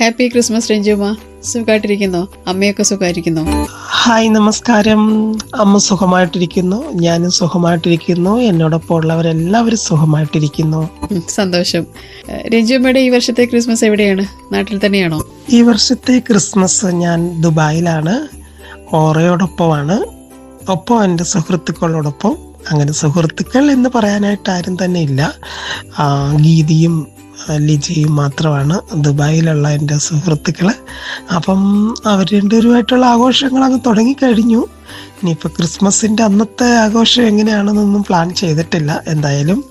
Happy Christmas രഞ്ജുമ സുഖമായിട്ടിരിക്കുന്നോ അമ്മയൊക്കെ സുഖമായിരിക്കുന്നോ hi നമസ്കാരം. അമ്മ സുഖമായിട്ടിരിക്കുന്നു. ഞാനും സുഖമായിട്ടിരിക്കുന്നു. എന്നോടൊപ്പം ഉള്ളവരെല്ലാവരും സുഖമായിട്ടിരിക്കുന്നു. സന്തോഷം. രഞ്ജുമ്മയുടെ ഈ വർഷത്തെ ക്രിസ്മസ് എവിടെയാണ്? നാട്ടിൽ തന്നെയാണോ? ഈ വർഷത്തെ ക്രിസ്മസ് ഞാൻ ദുബായിലാണ്. ഓറയോടൊപ്പമാണ്. ഒപ്പം എന്റെ സുഹൃത്തുക്കളോടൊപ്പം. അങ്ങനെ സുഹൃത്തുക്കൾ എന്ന് പറയാനായിട്ട് ആരും തന്നെ ഇല്ല ഗീതിയും ലിജിയും മാത്രമാണ് ദുബായിലുള്ള എന്റെ സുഹൃത്തുക്കൾ അപ്പം അവർ രണ്ടുപേരുമായിട്ടുള്ള ആഘോഷങ്ങൾ അങ്ങ് തുടങ്ങിക്കഴിഞ്ഞു. ഇനിയിപ്പോൾ ക്രിസ്മസിന്റെ അന്നത്തെ ആഘോഷം എങ്ങനെയാണെന്നൊന്നും പ്ലാൻ ചെയ്തിട്ടില്ല. എന്തായാലും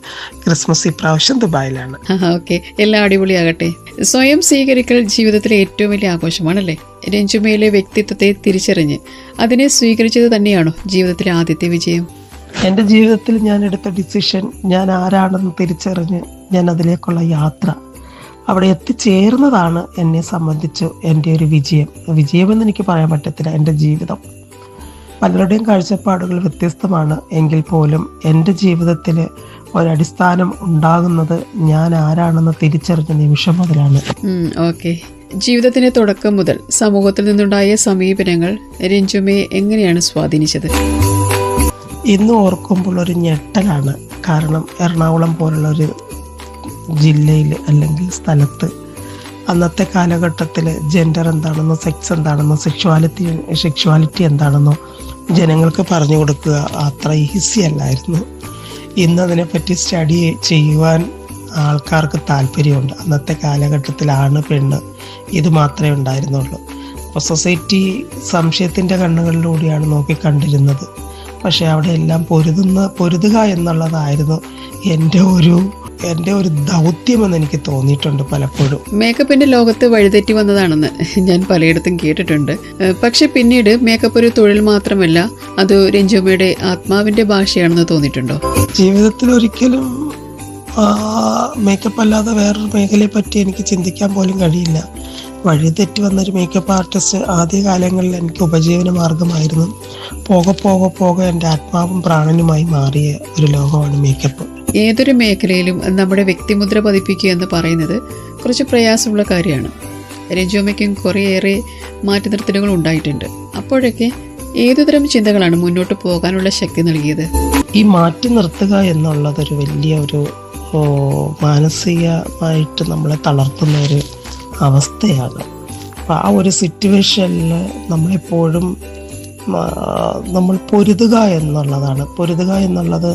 ക്രിസ്മസ് ഇപ്രാവശ്യം ദുബായിലാണ്. ഓക്കെ. എല്ലാം അടിപൊളിയാകട്ടെ. സ്വയം സ്വീകരിക്കൽ ജീവിതത്തിലെ ഏറ്റവും വലിയ ആഘോഷമാണല്ലേ? രഞ്ജുമയിലെ വ്യക്തിത്വത്തെ തിരിച്ചറിഞ്ഞ് അതിനെ സ്വീകരിച്ചത് തന്നെയാണോ ജീവിതത്തിലെ ആദ്യത്തെ വിജയം? എന്റെ ജീവിതത്തിൽ ഞാൻ എടുത്ത ഡിസിഷൻ ഞാൻ ആരാണെന്ന് തിരിച്ചറിഞ്ഞ് ഞാൻ അതിലേക്കുള്ള യാത്ര അവിടെ എത്തിച്ചേർന്നതാണ് എന്നെ സംബന്ധിച്ച് എന്റെ ഒരു വിജയം. വിജയമെന്ന് എനിക്ക് പറയാൻ പറ്റത്തില്ല എന്റെ ജീവിതം. പലരുടെയും കാഴ്ചപ്പാടുകൾ വ്യത്യസ്തമാണ്. എങ്കിൽ പോലും എന്റെ ജീവിതത്തിൽ ഒരടിസ്ഥാനം ഉണ്ടാകുന്നത് ഞാൻ ആരാണെന്ന് തിരിച്ചറിഞ്ഞ നിമിഷം മുതലാണ്. ഓക്കെ. ജീവിതത്തിന്റെ തുടക്കം മുതൽ സമൂഹത്തിൽ നിന്നുണ്ടായ സമീപനങ്ങൾ രഞ്ജുമയെ എങ്ങനെയാണ് സ്വാധീനിച്ചത്? ഇന്ന് ഓർക്കുമ്പോൾ ഒരു ഞെട്ടലാണ്. കാരണം എറണാകുളം പോലുള്ള ഒരു ജില്ലയിൽ അല്ലെങ്കിൽ സ്ഥലത്ത് അന്നത്തെ കാലഘട്ടത്തിൽ ജെൻഡർ എന്താണെന്നോ സെക്സ് എന്താണെന്നോ സെക്ഷുവാലിറ്റി സെക്ഷുവാലിറ്റി എന്താണെന്നോ ജനങ്ങൾക്ക് പറഞ്ഞു കൊടുക്കുക അത്ര ഈസി അല്ലായിരുന്നു. ഇന്ന് അതിനെപ്പറ്റി സ്റ്റഡി ചെയ്യുവാൻ ആൾക്കാർക്ക് താല്പര്യമുണ്ട്. അന്നത്തെ കാലഘട്ടത്തിലാണ് പെണ്ണ് ഇത് മാത്രമേ ഉണ്ടായിരുന്നുള്ളൂ. അപ്പോൾ സൊസൈറ്റി സംശയത്തിന്റെ കണ്ണുകളിലൂടെയാണ് നോക്കിക്കണ്ടിരുന്നത്. പക്ഷെ അവിടെ എല്ലാം പൊരുതുന്ന പൊരുതുക എന്നുള്ളതായിരുന്നു എന്റെ ഒരു എന്റെ ഒരു ദൗത്യമെന്ന് എനിക്ക് തോന്നിയിട്ടുണ്ട് പലപ്പോഴും. മേക്കപ്പിന്റെ ലോകത്ത് വഴിതെറ്റി വന്നതാണെന്ന് ഞാൻ പലയിടത്തും കേട്ടിട്ടുണ്ട്. പക്ഷെ പിന്നീട് മേക്കപ്പ് ഒരു തൊഴിൽ മാത്രമല്ല അത് രഞ്ജുമ്മയുടെ ആത്മാവിന്റെ ഭാഷയാണെന്ന് തോന്നിയിട്ടുണ്ടോ? ജീവിതത്തിൽ ഒരിക്കലും മേക്കപ്പ് അല്ലാതെ വേറൊരു മേഖലയെ പറ്റി എനിക്ക് ചിന്തിക്കാൻ പോലും കഴിയില്ല. വഴി വന്ന വന്നൊരു മേക്കപ്പ് ആർട്ടിസ്റ്റ് ആദ്യ കാലങ്ങളിൽ എനിക്ക് ഉപജീവന മാർഗമായിരുന്നു പോക പോക പോക എന്റെ ആത്മാവും പ്രാണനുമായി മാറിയ ഒരു ലോകമാണ് മേക്കപ്പ് ഏതൊരു മേഖലയിലും നമ്മുടെ വ്യക്തിമുദ്ര പതിപ്പിക്കുക എന്ന് പറയുന്നത് കുറച്ച് പ്രയാസമുള്ള കാര്യമാണ്. രജോമയ്ക്കും കുറേയേറെ മാറ്റി നിർത്തലുകൾ ഉണ്ടായിട്ടുണ്ട്. അപ്പോഴൊക്കെ ഏതുതരം ചിന്തകളാണ് മുന്നോട്ട് പോകാനുള്ള ശക്തി നൽകിയത്? ഈ മാറ്റി നിർത്തുക എന്നുള്ളതൊരു വലിയ ഒരു മാനസികമായിട്ട് നമ്മളെ തളർത്തുന്ന ഒരു അവസ്ഥയാണ്. അപ്പം ആ ഒരു സിറ്റുവേഷനിൽ നമ്മളെപ്പോഴും നമ്മൾ പൊരുതുക എന്നുള്ളതാണ്. പൊരുതുക എന്നുള്ളത്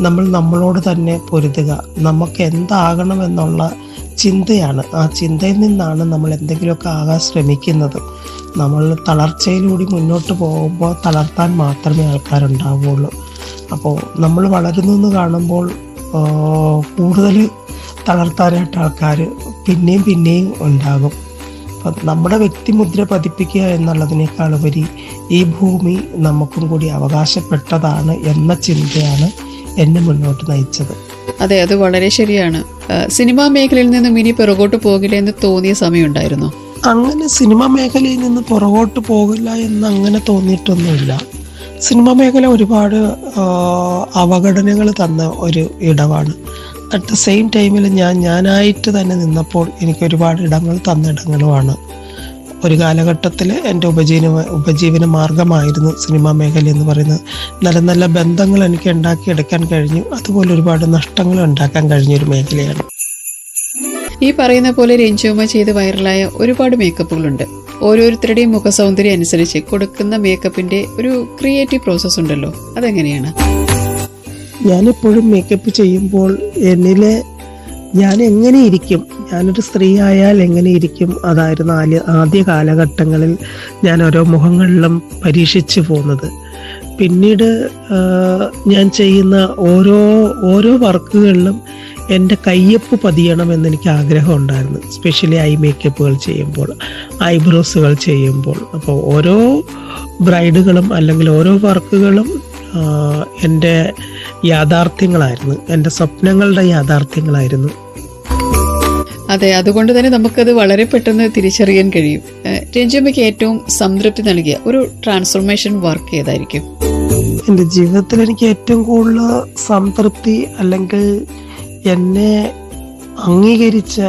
നമ്മൾ നമ്മളോട് തന്നെ പൊരുതുക. നമുക്ക് എന്താകണം എന്നുള്ള ചിന്തയാണ്. ആ ചിന്തയിൽ നിന്നാണ് നമ്മൾ എന്തെങ്കിലുമൊക്കെ ആകാൻ ശ്രമിക്കുന്നത്. നമ്മൾ തളർച്ചയിലൂടെ മുന്നോട്ട് പോകുമ്പോൾ തളർത്താൻ മാത്രമേ ആൾക്കാരുണ്ടാവുകയുള്ളൂ അപ്പോൾ നമ്മൾ വളരുന്നു എന്ന് കാണുമ്പോൾ കൂടുതൽ തളർത്താനായിട്ട് ആൾക്കാർ പിന്നെയും പിന്നെയും ഉണ്ടാകും. അപ്പം നമ്മുടെ വ്യക്തിമുദ്ര പതിപ്പിക്കുക എന്നുള്ളതിനേക്കാൾ ഉപരി ഈ ഭൂമി നമുക്കും കൂടി അവകാശപ്പെട്ടതാണ് എന്ന ചിന്തയാണ് എന്നെ മുന്നോട്ട് നയിച്ചത്. അതെ അത് വളരെ ശരിയാണ്. സിനിമാ മേഖലയിൽ നിന്നും ഇനി പിറകോട്ട് പോകില്ല എന്ന് തോന്നിയ സമയമുണ്ടായിരുന്നു? അങ്ങനെ സിനിമാ മേഖലയിൽ നിന്ന് പുറകോട്ട് പോകില്ല എന്ന് അങ്ങനെ തോന്നിയിട്ടൊന്നുമില്ല. സിനിമാ മേഖല ഒരുപാട് അവഗണനകൾ തന്ന ഒരു ഇടമാണ് അറ്റ് ദ സെയിം ടൈമിൽ ഞാൻ ഞാനായിട്ട് തന്നെ നിന്നപ്പോൾ എനിക്ക് ഒരുപാട് ഇടങ്ങൾ തന്ന ഇടങ്ങളുമാണ്. ഒരു കാലഘട്ടത്തിൽ എന്റെ ഉപജീവന ഉപജീവന മാർഗമായിരുന്നു സിനിമാ മേഖല എന്ന് പറയുന്നത്. നല്ല നല്ല ബന്ധങ്ങൾ എനിക്ക് ഉണ്ടാക്കിയെടുക്കാൻ കഴിഞ്ഞു. അതുപോലെ ഒരുപാട് നഷ്ടങ്ങൾ ഉണ്ടാക്കാൻ കഴിഞ്ഞ ഒരു മേഖലയാണ്. ഈ പറയുന്ന പോലെ രഞ്ജുമ ചെയ്ത് വൈറലായ ഒരുപാട് മേക്കപ്പുകളുണ്ട്. ഓരോരുത്തരുടെയും മുഖസൗന്ദര്യം അനുസരിച്ച് കൊടുക്കുന്ന മേക്കപ്പിന്റെ ഒരു ക്രിയേറ്റീവ് പ്രോസസ് ഉണ്ടല്ലോ. അതെങ്ങനെയാണ്? ഞാനെപ്പോഴും മേക്കപ്പ് ചെയ്യുമ്പോൾ എന്നിലെ ഞാൻ എങ്ങനെ ഇരിക്കും ഞാനൊരു സ്ത്രീ ആയാൽ എങ്ങനെ ഇരിക്കും അതായിരുന്നു ആദ്യ ആദ്യ കാലഘട്ടങ്ങളിൽ ഞാൻ ഓരോ മുഖങ്ങളിലും പരീക്ഷിച്ചു പോകുന്നത്. പിന്നീട് ഞാൻ ചെയ്യുന്ന ഓരോ ഓരോ വർക്കുകളിലും എന്റെ കയ്യൊപ്പ് പതിയണം എന്നെനിക്ക് ആഗ്രഹം ഉണ്ടായിരുന്നു. സ്പെഷ്യലി ഐ മേക്കപ്പുകൾ ചെയ്യുമ്പോൾ ഐബ്രോസുകൾ ചെയ്യുമ്പോൾ. അപ്പോൾ ഓരോ ബ്രൈഡുകളും അല്ലെങ്കിൽ ഓരോ വർക്കുകളും എന്റെ യാഥാർത്ഥ്യങ്ങളായിരുന്നു. എന്റെ സ്വപ്നങ്ങളുടെ യാഥാർത്ഥ്യങ്ങളായിരുന്നു. അതെ അതുകൊണ്ട് തന്നെ നമുക്കത് വളരെ പെട്ടെന്ന് തിരിച്ചറിയാൻ കഴിയും. രഞ്ജമ്മയ്ക്ക് ഏറ്റവും സംതൃപ്തി നൽകിയ ഒരു ട്രാൻസ്ഫോർമേഷൻ വർക്ക് ഏതായിരിക്കും? എന്റെ ജീവിതത്തിൽ എനിക്ക് ഏറ്റവും കൂടുതൽ സംതൃപ്തി അല്ലെങ്കിൽ എന്നെ അംഗീകരിച്ച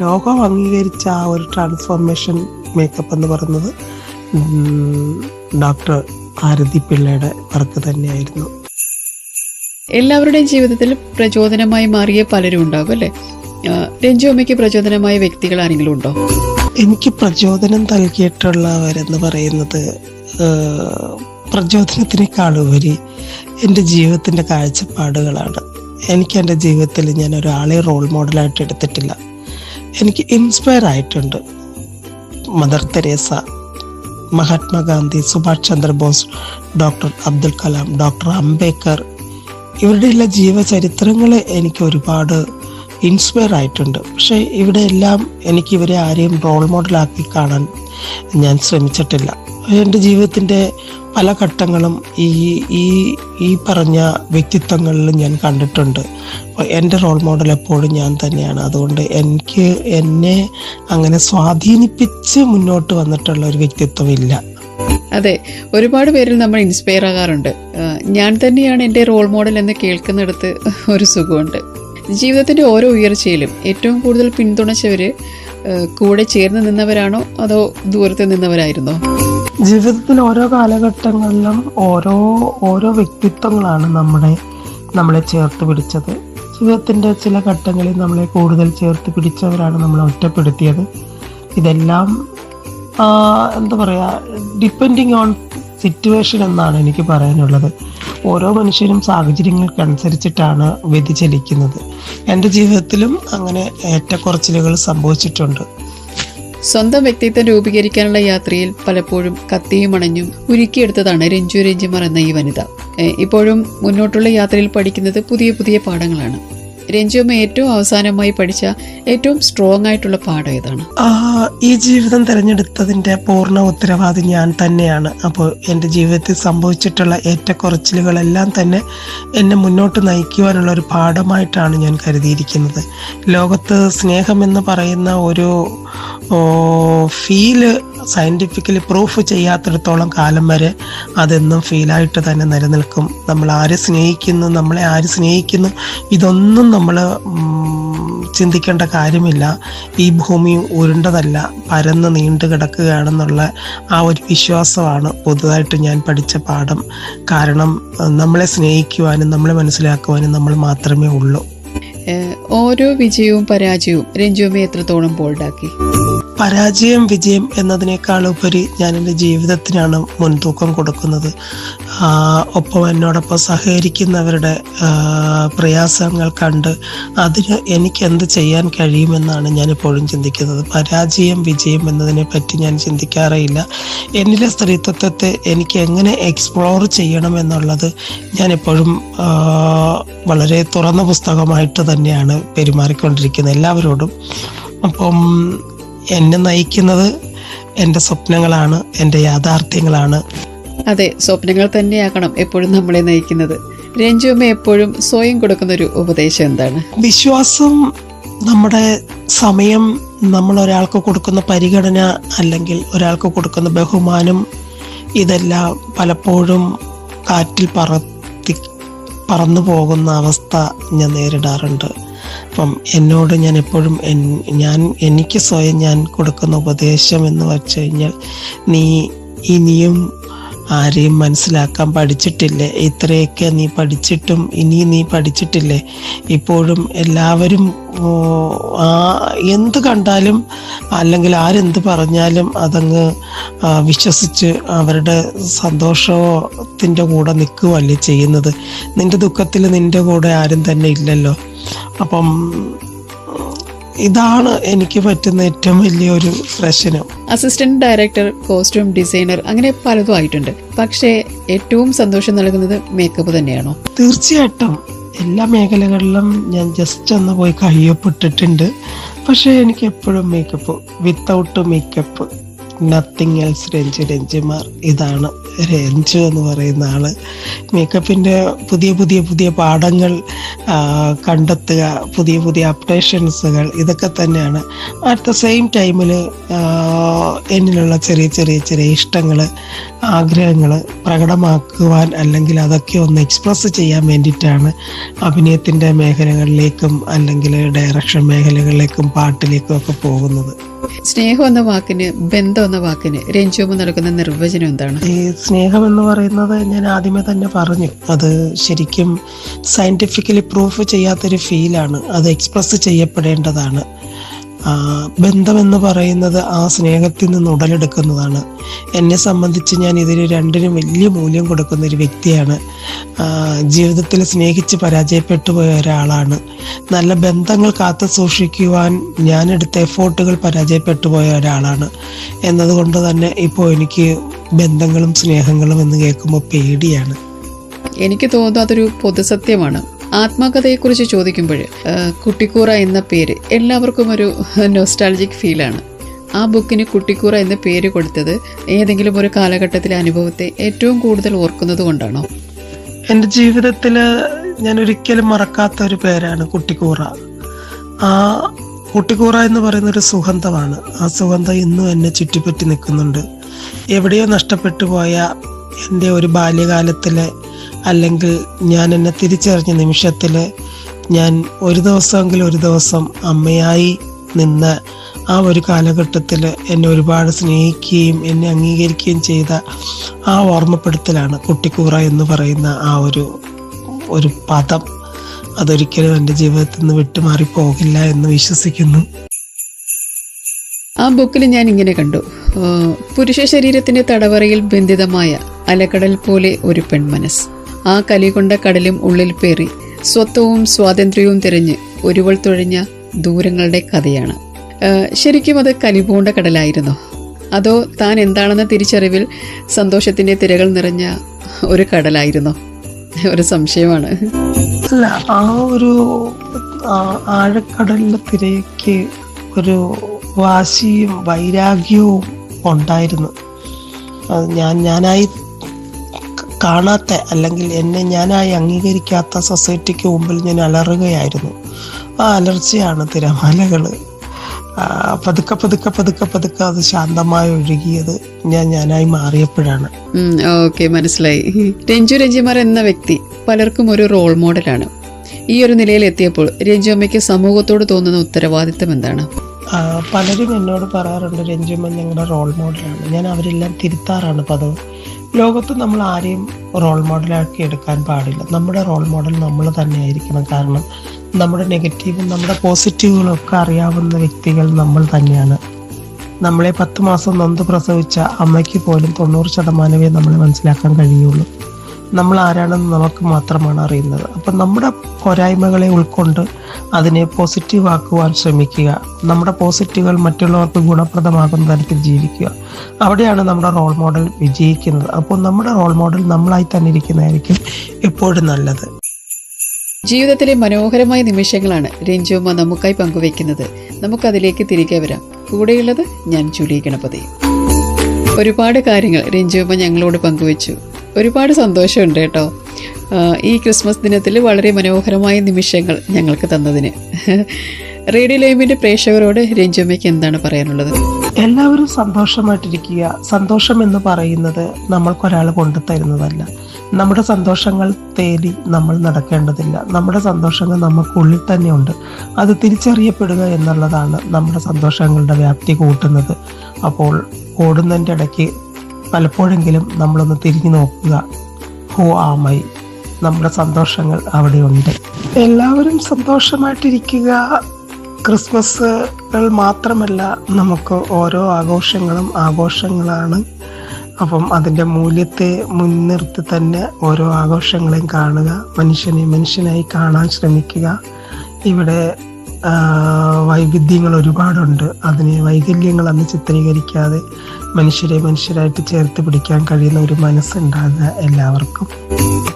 ലോകം അംഗീകരിച്ച ആ ഒരു ട്രാൻസ്ഫോർമേഷൻ മേക്കപ്പ് എന്ന് പറയുന്നത് ഡോക്ടർ ആരതി പിള്ളയുടെ വർക്ക് തന്നെയായിരുന്നു. എല്ലാവരുടെയും ജീവിതത്തിൽ പ്രചോദനമായി മാറിയ പലരും ഉണ്ടാകും അല്ലേ? രഞ്ജു അമ്മയ്ക്ക് പ്രചോദനമായ വ്യക്തികൾ ആരെങ്കിലും ഉണ്ടോ? എനിക്ക് പ്രചോദനം നൽകിയിട്ടുള്ളവരെന്ന് പറയുന്നത് പ്രചോദനത്തിനേക്കാളുപരി എന്റെ ജീവിതത്തിന്റെ കാഴ്ചപ്പാടുകളാണ്. എനിക്ക് എന്റെ ജീവിതത്തിൽ ഞാൻ ഒരാളെ റോൾ മോഡലായിട്ട് എടുത്തിട്ടില്ല. എനിക്ക് ഇൻസ്പയർ ആയിട്ടുണ്ട് Mother Teresa Mahatma Gandhi Subhash Chandra Bose doctor Abdul Kalam doctor Ambedkar ഇവരുടെ എല്ലാ ജീവചരിത്രങ്ങൾ എനിക്ക് ഒരുപാട് ഇൻസ്പയർ ആയിട്ടുണ്ട്. പക്ഷേ ഇവിടെ എല്ലാം എനിക്ക് ഇവരെ ആരെയും റോൾ മോഡലാക്കി കാണാൻ ഞാൻ ശ്രമിച്ചിട്ടില്ല. എന്റെ ജീവിതത്തിന്റെ പല ഘട്ടങ്ങളും ഈ ഈ ഈ പറഞ്ഞ വ്യക്തിത്വങ്ങളിൽ ഞാൻ കണ്ടിട്ടുണ്ട്. എന്റെ റോൾ മോഡൽ എപ്പോഴും ഞാൻ തന്നെയാണ്. അതുകൊണ്ട് എനിക്ക് എന്നെ അങ്ങനെ സ്വാധീനിപ്പിച്ച് മുന്നോട്ട് വന്നിട്ടുള്ള ഒരു വ്യക്തിത്വം ഇല്ല അതെ ഒരുപാട് പേരിൽ നമ്മൾ ഇൻസ്പയർ ആകാറുണ്ട്. ഞാൻ തന്നെയാണ് എന്റെ റോൾ മോഡൽ എന്ന് കേൾക്കുന്നിടത്ത് ഒരു സുഖമുണ്ട്. ജീവിതത്തിന്റെ ഓരോ ഉയർച്ചയിലും ഏറ്റവും കൂടുതൽ പിന്തുണച്ചവര് കൂടെ ചേർന്ന് നിന്നവരാണോ അതോ ദൂരത്ത് നിന്നവരായിരുന്നോ? ജീവിതത്തിൽ ഓരോ കാലഘട്ടങ്ങളിലും ഓരോ ഓരോ വ്യക്തിത്വങ്ങളാണ് നമ്മുടെ നമ്മളെ ചേർത്ത് പിടിച്ചത്. ജീവിതത്തിന്റെ ചില ഘട്ടങ്ങളിൽ നമ്മളെ കൂടുതൽ ചേർത്ത് പിടിച്ചവരാണ് നമ്മളെ ഒറ്റപ്പെടുത്തിയത്. ഇതെല്ലാം എന്താ പറയുക ഡിപ്പെൻഡിങ് ഓൺ സിറ്റുവേഷൻ എന്നാണ് എനിക്ക് പറയാനുള്ളത്. ഓരോ മനുഷ്യരും സാഹചര്യങ്ങൾക്കനുസരിച്ചിട്ടാണ് വ്യതിചലിക്കുന്നത് എന്റെ ജീവിതത്തിലും അങ്ങനെ ഏറ്റക്കുറച്ചിലുകൾ സംഭവിച്ചിട്ടുണ്ട്. സ്വന്തം വ്യക്തിത്വം രൂപീകരിക്കാനുള്ള യാത്രയിൽ പലപ്പോഴും കത്തിയും അണഞ്ഞും ഉരുക്കിയെടുത്തതാണ് രഞ്ജു രഞ്ജിമാർ എന്ന ഈ വനിത. ഇപ്പോഴും മുന്നോട്ടുള്ള യാത്രയിൽ പഠിക്കുന്നത് പുതിയ പുതിയ പാഠങ്ങളാണ്. രഞ്ജുമ്മ ഏറ്റവും അവസാനമായി പഠിച്ച ഏറ്റവും സ്ട്രോങ് ആയിട്ടുള്ള പാഠം ഏതാണ്? ഈ ജീവിതം തിരഞ്ഞെടുത്തതിന്റെ പൂർണ ഉത്തരവാദി ഞാൻ തന്നെയാണ്. അപ്പോൾ എന്റെ ജീവിതത്തിൽ സംഭവിച്ചിട്ടുള്ള ഏറ്റക്കുറച്ചിലുകളെല്ലാം തന്നെ എന്നെ മുന്നോട്ട് നയിക്കുവാനുള്ള ഒരു പാഠമായിട്ടാണ് ഞാൻ കരുതിയിരിക്കുന്നത്. ലോകത്ത് സ്നേഹം എന്ന് പറയുന്ന ഒരു ഫീൽ സയന്റിഫിക്കലി പ്രൂഫ് ചെയ്യാത്തിടത്തോളം കാലം വരെ അതെന്നും ഫീലായിട്ട് തന്നെ നിലനിൽക്കും. നമ്മൾ ആരെ സ്നേഹിക്കുന്നു നമ്മളെ ആര് സ്നേഹിക്കുന്നു ഇതൊന്നും നമ്മൾ ചിന്തിക്കേണ്ട കാര്യമില്ല. ഈ ഭൂമി ഉരുണ്ടതല്ല പരന്ന് നീണ്ടു കിടക്കുകയാണെന്നുള്ള ആ ഒരു വിശ്വാസമാണ് പുതുതായിട്ട് ഞാൻ പഠിച്ച പാഠം. കാരണം നമ്മളെ സ്നേഹിക്കുവാനും നമ്മളെ മനസ്സിലാക്കുവാനും നമ്മൾ മാത്രമേ ഉള്ളൂ. ഓരോ വിജയവും പരാജയവും രഞ്ജുമ്മയെ എത്രത്തോളം ബോൾഡാക്കി പരാജയം വിജയം എന്നതിനേക്കാൾ ഉപരി ഞാൻ എന്റെ ജീവിതത്തിനാണ് മുൻതൂക്കം കൊടുക്കുന്നത്. ഒപ്പം എന്നോടൊപ്പം സഹകരിക്കുന്നവരുടെ പ്രയാസങ്ങൾ കണ്ട് അതിന് എനിക്ക് എന്ത് ചെയ്യാൻ കഴിയുമെന്നാണ് ഞാൻ എപ്പോഴും ചിന്തിക്കുന്നത്. പരാജയം വിജയം എന്നതിനെ പറ്റി ഞാൻ ചിന്തിക്കാറേയില്ല. എന്നിലെ സ്ത്രീത്വത്തെ എനിക്ക് എങ്ങനെ എക്സ്പ്ലോർ ചെയ്യണം എന്നുള്ളത് ഞാൻ എപ്പോഴും വളരെ തുറന്ന പുസ്തകമായിട്ട് തന്നെയാണ് പെരുമാറിക്കൊണ്ടിരിക്കുന്നത്. എല്ലാവരോടും. അപ്പം എന്നെ നയിക്കുന്നത് എന്റെ സ്വപ്നങ്ങളാണ് എന്റെ യാഥാർത്ഥ്യങ്ങളാണ്. അതെ സ്വപ്നങ്ങൾ തന്നെയാകണം എപ്പോഴും നമ്മളെ നയിക്കുന്നത്. രഞ്ജുമ്മ എപ്പോഴും സ്വയം കൊടുക്കുന്ന ഒരു ഉപദേശം എന്താണ്? വിശ്വാസം നമ്മുടെ സമയം നമ്മൾ ഒരാൾക്ക് കൊടുക്കുന്ന പരിഗണന അല്ലെങ്കിൽ ഒരാൾക്ക് കൊടുക്കുന്ന ബഹുമാനം ഇതെല്ലാം പലപ്പോഴും കാറ്റിൽ പറത്തി പറന്നു പോകുന്ന അവസ്ഥ ഞാൻ നേരിടാറുണ്ട്. അപ്പം എന്നോട് ഞാൻ എപ്പോഴും ഞാൻ എനിക്ക് സ്വയം ഞാൻ കൊടുക്കുന്ന ഉപദേശം എന്ന് വച്ചു കഴിഞ്ഞാൽ നീ ഇനിയും ആരെയും മനസ്സിലാക്കാൻ പഠിച്ചിട്ടില്ലേ? ഇത്രയൊക്കെ നീ പഠിച്ചിട്ടും ഇനി നീ പഠിച്ചിട്ടില്ലേ? ഇപ്പോഴും എല്ലാവരും എന്ത് കണ്ടാലും അല്ലെങ്കിൽ ആരെന്ത് പറഞ്ഞാലും അതങ്ങ് വിശ്വസിച്ച് അവരുടെ സന്തോഷത്തിന്റെ കൂടെ നിൽക്കുകയല്ലേ ചെയ്യുന്നത്. നിന്റെ ദുഃഖത്തിൽ നിന്റെ കൂടെ ആരും തന്നെ ഇല്ലല്ലോ. അപ്പം ഇതാണ് എനിക്ക് പറ്റുന്ന ഏറ്റവും വലിയൊരു പ്രശ്നം. അസിസ്റ്റന്റ് ഡയറക്ടർ കോസ്റ്റ്യൂം ഡിസൈനർ അങ്ങനെ പലതും ആയിട്ടുണ്ട്. പക്ഷേ ഏറ്റവും സന്തോഷം നൽകുന്നത് മേക്കപ്പ് തന്നെയാണോ? തീർച്ചയായിട്ടും. എല്ലാ മേഖലകളിലും ഞാൻ ജസ്റ്റ് ഒന്ന് പോയി കയ്യൊപ്പിട്ടിട്ടുണ്ട്. പക്ഷേ എനിക്ക് എപ്പോഴും makeup without makeup nothing else Ranju. രഞ്ജുമാർ ഇതാണ്. രഞ്ജു എന്ന് പറയുന്ന ആൾ. മേക്കപ്പിന്റെ പുതിയ പുതിയ പുതിയ പാഠങ്ങൾ കണ്ടെത്തുക പുതിയ പുതിയ അപ്ഡേഷൻസുകൾ ഇതൊക്കെ തന്നെയാണ്. അറ്റ് ദ സെയിം ടൈമിൽ എന്നിലുള്ള ചെറിയ ചെറിയ ചെറിയ ഇഷ്ടങ്ങൾ ആഗ്രഹങ്ങൾ പ്രകടമാക്കുവാൻ അല്ലെങ്കിൽ അതൊക്കെ ഒന്ന് എക്സ്പ്രസ് ചെയ്യാൻ വേണ്ടിയിട്ടാണ് അഭിനയത്തിന്റെ മേഖലകളിലേക്കും അല്ലെങ്കിൽ ഡയറക്ഷൻ മേഖലകളിലേക്കും പാട്ടിലേക്കും ഒക്കെ പോകുന്നത്. സ്നേഹം എന്ന വാക്കിന് ബന്ധം എന്ന വാക്കിന് രഞ്ജോമ നൽകുന്ന നിർവചനം എന്താണ്? ഈ സ്നേഹം എന്ന് പറയുന്നത് ഞാൻ ആദ്യമേ തന്നെ പറഞ്ഞു. അത് ശരിക്കും സയന്റിഫിക്കലി പ്രൂഫ് ചെയ്യാത്തൊരു ഫീലാണ് അത് എക്സ്പ്രസ് ചെയ്യപ്പെടേണ്ടതാണ്. ബന്ധമെന്ന് പറയുന്നത് ആ സ്നേഹത്തിൽ നിന്ന് ഉടലെടുക്കുന്നതാണ്. എന്നെ സംബന്ധിച്ച് ഞാൻ ഇതിന് രണ്ടിനും വലിയ മൂല്യം കൊടുക്കുന്ന ഒരു വ്യക്തിയാണ്. ജീവിതത്തിൽ സ്നേഹിച്ച് പരാജയപ്പെട്ടു പോയ ഒരാളാണ്. നല്ല ബന്ധങ്ങൾ കാത്തു സൂക്ഷിക്കുവാൻ ഞാൻ എടുത്ത എഫോർട്ടുകൾ പരാജയപ്പെട്ടു പോയ ഒരാളാണ്. എന്നതുകൊണ്ട് തന്നെ ഇപ്പോൾ എനിക്ക് ബന്ധങ്ങളും സ്നേഹങ്ങളും എന്ന് കേൾക്കുമ്പോൾ പേടിയാണ്. എനിക്ക് തോന്നുന്നു അതൊരു പൊതുസത്യമാണ്. ആത്മകഥയെക്കുറിച്ച് ചോദിക്കുമ്പോൾ കുട്ടിക്കൂറ എന്ന പേര് എല്ലാവർക്കും ഒരു നൊസ്റ്റാൾജിക് ഫീലാണ് ആ ബുക്കിന് കുട്ടിക്കൂറ എന്ന പേര് കൊടുത്തത് ഏതെങ്കിലും ഒരു കാലഘട്ടത്തിലെ അനുഭവത്തെ ഏറ്റവും കൂടുതൽ ഓർക്കുന്നത് കൊണ്ടാണോ? എന്റെ ജീവിതത്തിൽ ഞാൻ ഒരിക്കലും മറക്കാത്ത ഒരു പേരാണ് കുട്ടിക്കൂറ. ആ കുട്ടിക്കൂറ എന്ന് പറയുന്ന ഒരു സുഗന്ധമാണ്. ആ സുഗന്ധം ഇന്നും എന്നെ ചുറ്റിപ്പറ്റി നിൽക്കുന്നുണ്ട്. എവിടെയോ നഷ്ടപ്പെട്ടു പോയ എന്റെ ഒരു ബാല്യകാലത്തിലെ അല്ലെങ്കിൽ ഞാൻ എന്നെ തിരിച്ചറിഞ്ഞ നിമിഷത്തിൽ ഞാൻ ഒരു ദിവസമെങ്കിലും ഒരു ദിവസം അമ്മയായി നിന്ന് ആ ഒരു കാലഘട്ടത്തിൽ എന്നെ ഒരുപാട് സ്നേഹിക്കുകയും എന്നെ അംഗീകരിക്കുകയും ചെയ്ത ആ ഓർമ്മപ്പെടുത്തലാണ് കുട്ടിക്കൂറ എന്ന് പറയുന്ന ആ ഒരു ഒരു പദം. അതൊരിക്കലും എന്റെ ജീവിതത്തിൽ നിന്ന് വിട്ടുമാറി പോകില്ല എന്ന് വിശ്വസിക്കുന്നു. ആ ബുക്കിൽ ഞാൻ ഇങ്ങനെ കണ്ടു. പുരുഷ ശരീരത്തിന്റെ തടവറയിൽ ബന്ധിതമായ അലക്കടൽ പോലെ ഒരു പെൺമനസ് ആ കലികൊണ്ട കടലും ഉള്ളിൽ പേറി സ്വത്വവും സ്വാതന്ത്ര്യവും തിരഞ്ഞ് ഒരുവൾ തുഴഞ്ഞ ദൂരങ്ങളുടെ കഥയാണ്. ശരിക്കും അത് കലിപൂണ്ട കടലായിരുന്നോ. അതോ താൻ എന്താണെന്ന തിരിച്ചറിവിൽ സന്തോഷത്തിന്റെ തിരകൾ നിറഞ്ഞ ഒരു കടലായിരുന്നോ. ഒരു സംശയമാണ്. അല്ല ആ ഒരു ആഴക്കടലിന്റെ തിരയ്ക്ക് ഒരു വാശിയും വൈരാഗ്യവും ഉണ്ടായിരുന്നു. ഞാൻ ഞാനായി കാണാത്ത അല്ലെങ്കിൽ എന്നെ ഞാനായി അംഗീകരിക്കാത്ത സൊസൈറ്റിക്ക് മുമ്പിൽ ഞാൻ അലറുകയായിരുന്നു. ആ അലർച്ചയാണ് തിരമാലകൾ. പതുക്കെ പതുക്കെ പതുക്കെ പതുക്കെ അത് ശാന്തമായി ഒഴുകിയത് ഞാൻ ഞാനായി മാറിയപ്പോഴാണ്. ഓക്കെ മനസ്സിലായി. രഞ്ജു രഞ്ജിമാർ എന്ന വ്യക്തി പലർക്കും ഒരു റോൾ മോഡലാണ്. ഈ ഒരു നിലയിൽ എത്തിയപ്പോൾ രഞ്ജു അമ്മയ്ക്ക് സമൂഹത്തോട് തോന്നുന്ന ഉത്തരവാദിത്തം എന്താണ്? പലരും എന്നോട് പറയാറുണ്ട് രഞ്ജുമ്മ ഞങ്ങളുടെ റോൾ മോഡലാണ്. ഞാൻ അവരെല്ലാം തിരുത്താറാണ് പതിവ്. ലോകത്ത് നമ്മൾ ആരെയും റോൾ മോഡലാക്കി എടുക്കാൻ പാടില്ല. നമ്മുടെ റോൾ മോഡൽ നമ്മൾ തന്നെ ആയിരിക്കണം കാരണം നമ്മുടെ നെഗറ്റീവും നമ്മുടെ പോസിറ്റീവുകളും ഒക്കെ അറിയാവുന്ന വ്യക്തികൾ നമ്മൾ തന്നെയാണ്. നമ്മളെ പത്ത് മാസം നൊന്ത് പ്രസവിച്ച അമ്മയ്ക്ക് പോലും തൊണ്ണൂറ് ശതമാനമേ നമ്മളെ മനസ്സിലാക്കാൻ കഴിയുള്ളൂ. നമ്മൾ ആരാണെന്ന് നമുക്ക് മാത്രമാണ് അറിയുന്നത്. അപ്പം നമ്മുടെ പോരായ്മകളെ ഉൾക്കൊണ്ട് അതിനെ പോസിറ്റീവ് ആക്കുവാൻ ശ്രമിക്കുക. നമ്മുടെ പോസിറ്റീവുകൾ മറ്റുള്ളവർക്ക് ഗുണപ്രദമാകുന്ന തരത്തിൽ ജീവിക്കുക. അവിടെയാണ് നമ്മുടെ റോൾ മോഡൽ വിജയിക്കുന്നത്. അപ്പോൾ നമ്മുടെ റോൾ മോഡൽ നമ്മളായി തന്നെ ഇരിക്കുന്നതായിരിക്കും എപ്പോഴും നല്ലത്. ജീവിതത്തിലെ മനോഹരമായ നിമിഷങ്ങളാണ് രഞ്ജുമ്മ നമുക്കായി പങ്കുവെക്കുന്നത് നമുക്കതിലേക്ക് തിരികെ വരാം. കൂടെയുള്ളത് ഞാൻ ജൂലി ഗണപതി. ഒരുപാട് കാര്യങ്ങൾ രഞ്ജുമ്മ ഞങ്ങളോട് പങ്കുവെച്ചു. ഒരുപാട് സന്തോഷമുണ്ട് കേട്ടോ. ഈ ക്രിസ്മസ് ദിനത്തിൽ വളരെ മനോഹരമായ നിമിഷങ്ങൾ ഞങ്ങൾക്ക് തന്നതിന്. റേഡിയോ ലൈമിന്റെ പ്രേക്ഷകരോട് രഞ്ജുമ്മയ്ക്ക് എന്താണ് പറയാനുള്ളത്? എല്ലാവരും സന്തോഷമായിട്ടിരിക്കുക. സന്തോഷം എന്ന് പറയുന്നത് നമ്മൾക്കൊരാൾ കൊണ്ടു തരുന്നതല്ല. നമ്മുടെ സന്തോഷങ്ങൾ തേടി നമ്മൾ നടക്കേണ്ടതില്ല. നമ്മുടെ സന്തോഷങ്ങൾ നമുക്കുള്ളിൽ തന്നെയുണ്ട് അത് തിരിച്ചറിയപ്പെടുക എന്നുള്ളതാണ് നമ്മുടെ സന്തോഷങ്ങളുടെ വ്യാപ്തി കൂട്ടുന്നത്. അപ്പോൾ ഓടുന്നതിന്റെ ഇടയ്ക്ക് പലപ്പോഴെങ്കിലും നമ്മളൊന്ന് തിരിഞ്ഞു നോക്കുക. ഹോ ആമൈ നമ്മുടെ സന്തോഷങ്ങൾ അവിടെയുണ്ട്. എല്ലാവരും സന്തോഷമായിട്ടിരിക്കുക. ക്രിസ്മസ് മാത്രമല്ല നമുക്ക് ഓരോ ആഘോഷങ്ങളും ആഘോഷങ്ങളാണ്. അപ്പം അതിന്റെ മൂല്യത്തെ മുൻനിർത്തി തന്നെ ഓരോ ആഘോഷങ്ങളെയും കാണുക. മനുഷ്യനെ മനുഷ്യനായി കാണാൻ ശ്രമിക്കുക. ഇവിടെ വൈവിധ്യങ്ങൾ ഒരുപാടുണ്ട്. അതിനെ വൈകല്യങ്ങൾ അന്ന് ചിത്രീകരിക്കാതെ മനുഷ്യരെ മനുഷ്യരായിട്ട് ചേർത്ത് പിടിക്കാൻ കഴിയുന്ന ഒരു മനസ്സുണ്ടാകുക എല്ലാവർക്കും.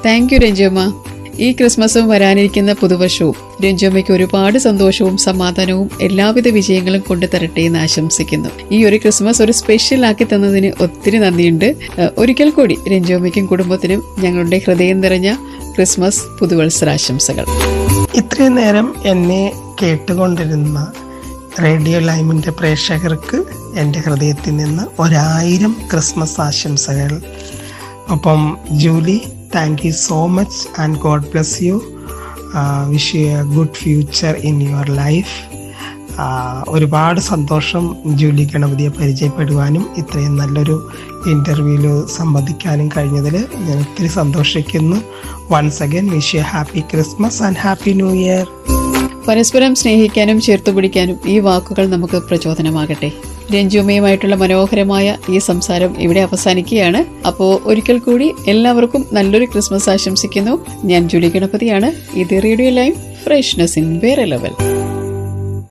Thank you Ranjamma. ഈ ക്രിസ്മസും വരാനിരിക്കുന്ന പുതുവർഷവും രഞ്ജമ്മയ്ക്ക് ഒരുപാട് സന്തോഷവും സമാധാനവും എല്ലാവിധ വിജയങ്ങളും കൊണ്ടു തരട്ടെ എന്ന് ആശംസിക്കുന്നു. ഈ ഒരു ക്രിസ്മസ് ഒരു സ്പെഷ്യൽ ആക്കി തന്നതിന് ഒത്തിരി നന്ദിയുണ്ട്. ഒരിക്കൽ കൂടി രഞ്ജോമ്മയ്ക്കും കുടുംബത്തിനും ഞങ്ങളുടെ ഹൃദയം നിറഞ്ഞ ക്രിസ്മസ് പുതുവത്സരാശംസകൾ. ഇത്രയും നേരം എന്നെ കേട്ടുകൊണ്ടിരുന്ന റേഡിയോ ലൈമിന്റെ പ്രേക്ഷകർക്ക് എന്റെ ഹൃദയത്തിൽ നിന്ന് ഒരായിരം ക്രിസ്മസ് ആശംസകൾ. ഒപ്പം Julie thank you so much and God bless you wish you a good future in your life ഒരുപാട് സന്തോഷം ജൂലി ഗണപതിയെ പരിചയപ്പെടുവാനും ഇത്രയും നല്ലൊരു ഇന്റർവ്യൂവിൽ സംബന്ധിക്കാനും കഴിഞ്ഞതിൽ ഞാൻ ഒത്തിരി സന്തോഷിക്കുന്നു. Once again wish you happy Christmas and happy new year പരസ്പരം സ്നേഹിക്കാനും ചേർത്തുപിടിക്കാനും ഈ വാക്കുകൾ നമുക്ക് പ്രചോദനമാകട്ടെ. രഞ്ജുമയുമായിട്ടുള്ള മനോഹരമായ ഈ സംസാരം ഇവിടെ അവസാനിക്കുകയാണ്. അപ്പോൾ ഒരിക്കൽ കൂടി എല്ലാവർക്കും നല്ലൊരു ക്രിസ്മസ് ആശംസിക്കുന്നു. ഞാൻ ജൂലി ഗണപതിയാണ്. ഇത് റേഡിയോ ലൈവ് ഫ്രഷ്നസ് ഇൻ വേറെ ലെവൽ.